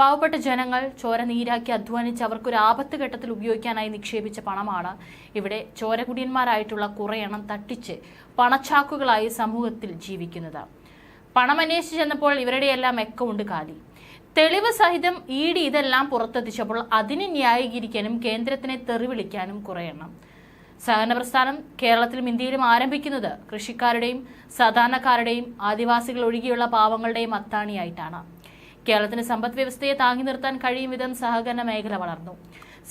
പാവപ്പെട്ട ജനങ്ങൾ ചോര നീരാക്കി അധ്വാനിച്ച് അവർക്കൊരു ആപത്ത് ഘട്ടത്തിൽ ഉപയോഗിക്കാനായി നിക്ഷേപിച്ച പണമാണ്. ഇവിടെ ചോരകുടിയന്മാരായിട്ടുള്ള കുറേ എണ്ണം തട്ടിച്ച് പണച്ചാക്കുകളായി സമൂഹത്തിൽ ജീവിക്കുന്നത്. പണം അന്വേഷിച്ച് ചെന്നപ്പോൾ ഇവരുടെയെല്ലാം അക്കൗണ്ട് കാലി. തെളിവ് സഹിതം ഇ ഡി ഇതെല്ലാം പുറത്തെത്തിച്ചപ്പോൾ അതിനെ ന്യായീകരിക്കാനും കേന്ദ്രത്തിനെ തെറിവിളിക്കാനും കുറേ എണ്ണം. സഹകരണ പ്രസ്ഥാനം കേരളത്തിലും ഇന്ത്യയിലും ആരംഭിക്കുന്നത് കൃഷിക്കാരുടെയും സാധാരണക്കാരുടെയും ആദിവാസികൾ ഒഴികെയുള്ള പാവങ്ങളുടെയും അത്താണിയായിട്ടാണ്. കേരളത്തിന് സമ്പദ് വ്യവസ്ഥയെ താങ്ങി നിർത്താൻ കഴിയും വിധം സഹകരണ മേഖല വളർന്നു.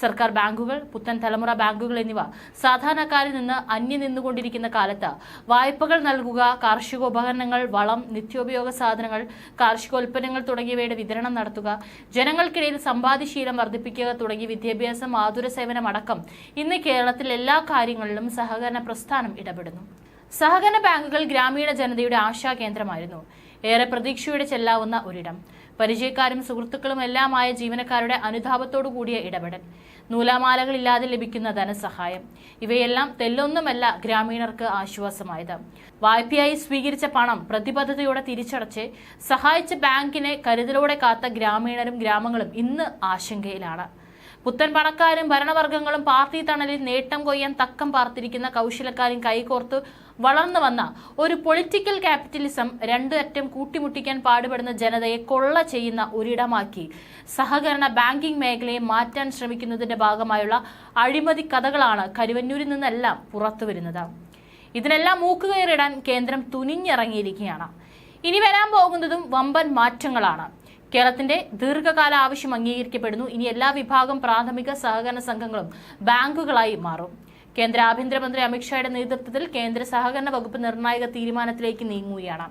സർക്കാർ ബാങ്കുകൾ പുത്തൻ തലമുറ ബാങ്കുകൾ എന്നിവ സാധാരണക്കാരിൽ നിന്ന് അന്യം നിന്നുകൊണ്ടിരിക്കുന്ന കാലത്ത് വായ്പകൾ നൽകുക കാർഷികോപകരണങ്ങൾ വളം നിത്യോപയോഗ സാധനങ്ങൾ കാർഷികോൽപ്പന്നങ്ങൾ തുടങ്ങിയവയുടെ വിതരണം നടത്തുക ജനങ്ങൾക്കിടയിൽ സമ്പാദ്യശീലം വർദ്ധിപ്പിക്കുക തുടങ്ങി വിദ്യാഭ്യാസം ആതുര സേവനം അടക്കം ഇന്ന് കേരളത്തിൽ എല്ലാ കാര്യങ്ങളിലും സഹകരണ പ്രസ്ഥാനം ഇടപെടുന്നു. സഹകരണ ബാങ്കുകൾ ഗ്രാമീണ ജനതയുടെ ആശാകേന്ദ്രമായിരുന്നു ഏറെ പ്രതീക്ഷയോടെ ചെല്ലാവുന്ന ഒരിടം. പരിചയക്കാരും സുഹൃത്തുക്കളും എല്ലാമായ ജീവനക്കാരുടെ അനുതാപത്തോടു കൂടിയ ഇടപെടൽ. നൂലാമാലകളില്ലാതെ ലഭിക്കുന്ന ധനസഹായം. ഇവയെല്ലാം തെല്ലൊന്നുമല്ല ഗ്രാമീണർക്ക് ആശ്വാസമായത്. വായ്പയായി സ്വീകരിച്ച പണം പ്രതിബദ്ധതയോടെ തിരിച്ചടച്ച് സഹായിച്ച ബാങ്കിനെ കരുതലോടെ കാത്ത ഗ്രാമീണരും ഗ്രാമങ്ങളും ഇന്ന് ആശങ്കയിലാണ്. പുത്തൻ പണക്കാരും ഭരണവർഗങ്ങളും പാർട്ടി തണലിൽ നേട്ടം കൊയ്യാൻ തക്കം പാർത്തിരിക്കുന്ന കൗശലക്കാരും കൈകോർത്ത് വളർന്നു വന്ന ഒരു പൊളിറ്റിക്കൽ ക്യാപിറ്റലിസം രണ്ടു അറ്റം കൂട്ടിമുട്ടിക്കാൻ പാടുപെടുന്ന ജനതയെ കൊള്ള ചെയ്യുന്ന ഒരിടമാക്കി. സഹകരണ ബാങ്കിംഗ് മേഖലയെ മാറ്റാൻ ശ്രമിക്കുന്നതിന്റെ ഭാഗമായുള്ള അഴിമതി കഥകളാണ് കരുവന്നൂരിൽ നിന്നെല്ലാം പുറത്തുവരുന്നത് ഇതിനെല്ലാം മൂക്കുകയറിടാൻ കേന്ദ്രം തുനിഞ്ഞിറങ്ങിയിരിക്കുകയാണ്. ഇനി വരാൻ പോകുന്നതും വമ്പൻ മാറ്റങ്ങളാണ്. കേരളത്തിന്റെ ദീർഘകാല ആവശ്യം അംഗീകരിക്കപ്പെടുന്നു. ഇനി എല്ലാ വിഭാഗം പ്രാഥമിക സഹകരണ സംഘങ്ങളും ബാങ്കുകളായി മാറും. കേന്ദ്ര ആഭ്യന്തരമന്ത്രി അമിത്ഷായുടെ നേതൃത്വത്തിൽ കേന്ദ്ര സഹകരണ വകുപ്പ് നിർണായക തീരുമാനത്തിലേക്ക് നീങ്ങുകയാണ്.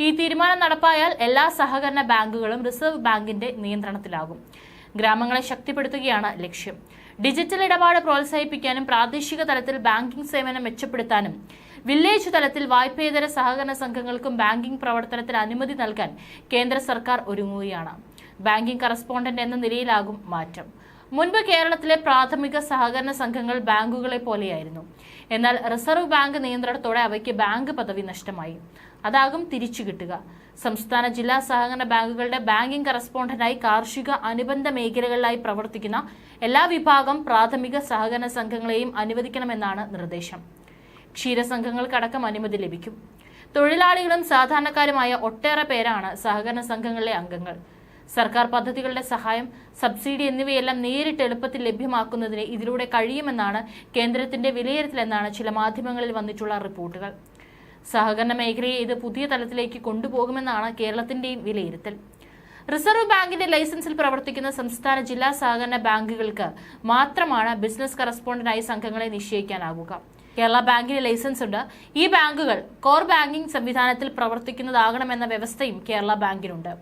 ഈ തീരുമാനം നടപ്പായാൽ എല്ലാ സഹകരണ ബാങ്കുകളും റിസർവ് ബാങ്കിന്റെ നിയന്ത്രണത്തിലാകും. ഗ്രാമങ്ങളെ ശക്തിപ്പെടുത്തുകയാണ് ലക്ഷ്യം. ഡിജിറ്റൽ ഇടപാട് പ്രോത്സാഹിപ്പിക്കാനും പ്രാദേശിക തലത്തിൽ ബാങ്കിംഗ് സേവനം മെച്ചപ്പെടുത്താനും വില്ലേജ് തലത്തിൽ വായ്പേതര സഹകരണ സംഘങ്ങൾക്കും ബാങ്കിംഗ് പ്രവർത്തനത്തിന് അനുമതി നൽകാൻ കേന്ദ്ര സർക്കാർ ഒരുങ്ങുകയാണ്. ബാങ്കിംഗ് കറസ്പോണ്ടന്റ് എന്ന നിലയിലാകും മാറ്റം. മുൻപ് കേരളത്തിലെ പ്രാഥമിക സഹകരണ സംഘങ്ങൾ ബാങ്കുകളെ പോലെയായിരുന്നു. എന്നാൽ റിസർവ് ബാങ്ക് നിയന്ത്രണത്തോടെ അവയ്ക്ക് ബാങ്ക് പദവി നഷ്ടമായി. അതാകും തിരിച്ചു കിട്ടുക. സംസ്ഥാന ജില്ലാ സഹകരണ ബാങ്കുകളുടെ ബാങ്കിംഗ് കറസ്പോണ്ടന്റായി കാർഷിക അനുബന്ധ മേഖലകളിലായി പ്രവർത്തിക്കുന്ന എല്ലാ വിഭാഗം പ്രാഥമിക സഹകരണ സംഘങ്ങളെയും അനുവദിക്കണമെന്നാണ് നിർദ്ദേശം. ക്ഷീരസംഘങ്ങൾക്കടക്കം അനുമതി ലഭിക്കും. തൊഴിലാളികളും സാധാരണക്കാരുമായ ഒട്ടേറെ പേരാണ് സഹകരണ സംഘങ്ങളിലെ അംഗങ്ങൾ. സർക്കാർ പദ്ധതികളുടെ സഹായം സബ്സിഡി എന്നിവയെല്ലാം നേരിട്ട് എളുപ്പത്തിൽ ലഭ്യമാക്കുന്നതിന് ഇതിലൂടെ കഴിയുമെന്നാണ് കേന്ദ്രത്തിന്റെ വിലയിരുത്തലെന്നാണ് ചില മാധ്യമങ്ങളിൽ വന്നിട്ടുള്ള റിപ്പോർട്ടുകൾ. സഹകരണ മേഖലയെ ഇത് പുതിയ തലത്തിലേക്ക് കൊണ്ടുപോകുമെന്നാണ് കേരളത്തിന്റെയും വിലയിരുത്തൽ. റിസർവ് ബാങ്കിന്റെ ലൈസൻസിൽ പ്രവർത്തിക്കുന്ന സംസ്ഥാന ജില്ലാ സഹകരണ ബാങ്കുകൾക്ക് മാത്രമാണ് ബിസിനസ് കറസ്പോണ്ടന്റായി സംഘങ്ങളെ നിശ്ചയിക്കാനാകുക കേരള ബാങ്കിന് ലൈസൻസ് ഉണ്ട്. ഈ ബാങ്കുകൾ കോർ ബാങ്കിംഗ് സംവിധാനത്തിൽ പ്രവർത്തിക്കുന്നതാകണമെന്ന വ്യവസ്ഥയും കേരള ബാങ്കിനുണ്ട്.